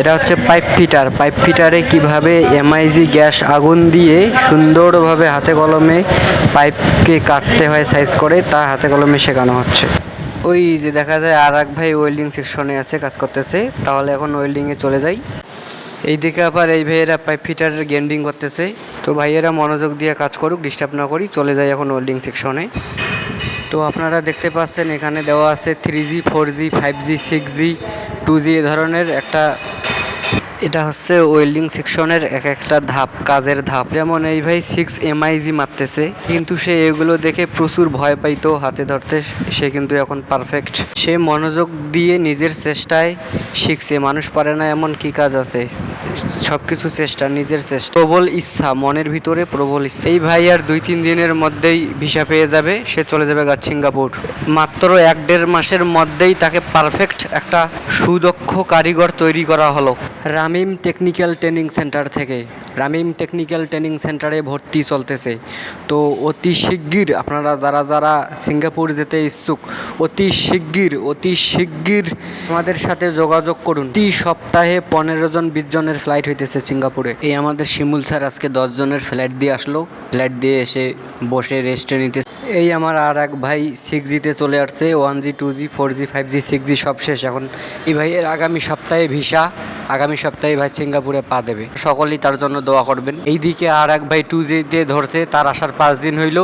এটা হচ্ছে pipe fitter pipe ফিটারে কীভাবে এমআইজি গ্যাস আগুন দিয়ে সুন্দরভাবে হাতে কলমে পাইপকে কাটতে হয় সাইজ করে, তা হাতে কলমে শেখানো হচ্ছে। ওই যে দেখা যায় আর এক ভাই ওয়েল্ডিং সেকশনে আছে, কাজ করতেছে। তাহলে এখন ওয়েল্ডিংয়ে চলে যাই। এইদিকে আবার এই ভাইয়েরা পাইপ ফিটারের গ্যান্ডিং করতেছে। তো ভাইয়েরা মনোযোগ দিয়ে কাজ করুক ডিস্টার্ব না করি, চলে যাই এখন ওয়েল্ডিং সেকশনে তো আপনারা দেখতে পাচ্ছেন, এখানে দেওয়া আছে three G four G five G six G two G এ ধরনের একটা এটা হচ্ছে ওয়েল্ডিং সেকশনের এক একটা ধাপ, কাজের ধাপ। যেমন এই ভাই সিক্স এমআইজি মারতেছে, কিন্তু সে এগুলো দেখে প্রচুর ভয় পাইতো হাতে ধরতে, সে কিন্তু এখন পারফেক্ট সে মনোযোগ দিয়ে নিজের চেষ্টায় শিখছে, মানুষ পারে না এমন কি কাজ আছে সব কিছু চেষ্টা, নিজের চেষ্টা। প্রবল ইচ্ছা, মনের ভিতরে প্রবল ইচ্ছা। এই ভাই আর দুই তিন দিনের মধ্যেই ভিসা পেয়ে যাবে, সে চলে যাবে গা সিঙ্গাপুর মাত্র এক দেড় মাসের মধ্যেই তাকে পারফেক্ট একটা সুদক্ষ কারিগর তৈরি করা হলো। রামিম টেকনিক্যাল ট্রেনিং সেন্টার থেকে। রামিম টেকনিক্যাল ট্রেনিং সেন্টারে ভর্তি চলতেছে। তো অতি শিগগির আপনারা যারা যারা সিঙ্গাপুর যেতে ইচ্ছুক, অতি শিগগির অতি শিগগির আমাদের সাথে যোগাযোগ করুন। প্রতি সপ্তাহে পনেরো জন, বিশ জনের ফ্লাইট হইতেছে সিঙ্গাপুরে। এই আমাদের শিমুল স্যার আজকে দশ জনের ফ্লাইট দিয়ে আসলো। ফ্লাইট দিয়ে এসে বসে রেস্টে নিতে এই আমার আর এক ভাই সিক্স জিতে চলে আসছে one G two G four G five G six G সব শেষ এখন। এই ভাইয়ের আগামী সপ্তাহে ভিসা আগামী সপ্তাহে ভাই সিঙ্গাপুরে পা দেবে। সকলেই তার জন্য দোয়া করবেন। এইদিকে আর এক ভাই টু জিতে ধরছে, তার আসার পাঁচ দিন হইল।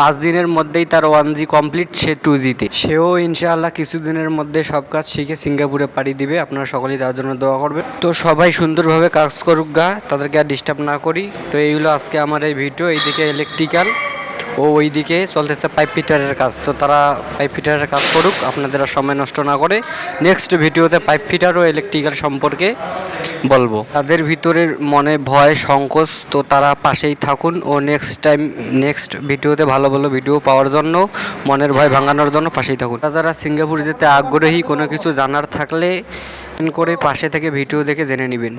পাঁচ দিনের মধ্যেই তার ওয়ান জি কমপ্লিট সে টু জিতে সেও ইনশাআল্লাহ কিছুদিনের মধ্যে সব কাজ শিখে সিঙ্গাপুরে পাড়ি দিবে। আপনারা সকলেই তার জন্য দোয়া করবেন। তো সবাই সুন্দরভাবে কাজ করুক গা, তাদেরকে আর ডিস্টার্ব না করি। তো এইগুলো আজকে আমার এই ভিডিও এইদিকে ইলেকট্রিক্যাল ও ওই ওইদিকে চলতেছে পাইপ ফিটারের কাজ। তো তারা পাইপ ফিটারের কাজ করুক, আপনাদের সময় নষ্ট না করে নেক্সট ভিডিওতে পাইপ ফিটার ও ইলেকট্রিক্যাল সম্পর্কে বলব। তাদের ভিতরের মনে ভয়, সংকোচ, তো তারা পাশেই থাকুন ও নেক্সট টাইম নেক্সট ভিডিওতে ভালো ভালো ভিডিও পাওয়ার জন্য, মনের ভয় ভাঙানোর জন্য পাশেই থাকুন। যারা সিঙ্গাপুর যেতে আগ্রহী, কোনো কিছু জানার থাকলে, করে পাশে থেকে ভিডিও দেখে জেনে নেবেন।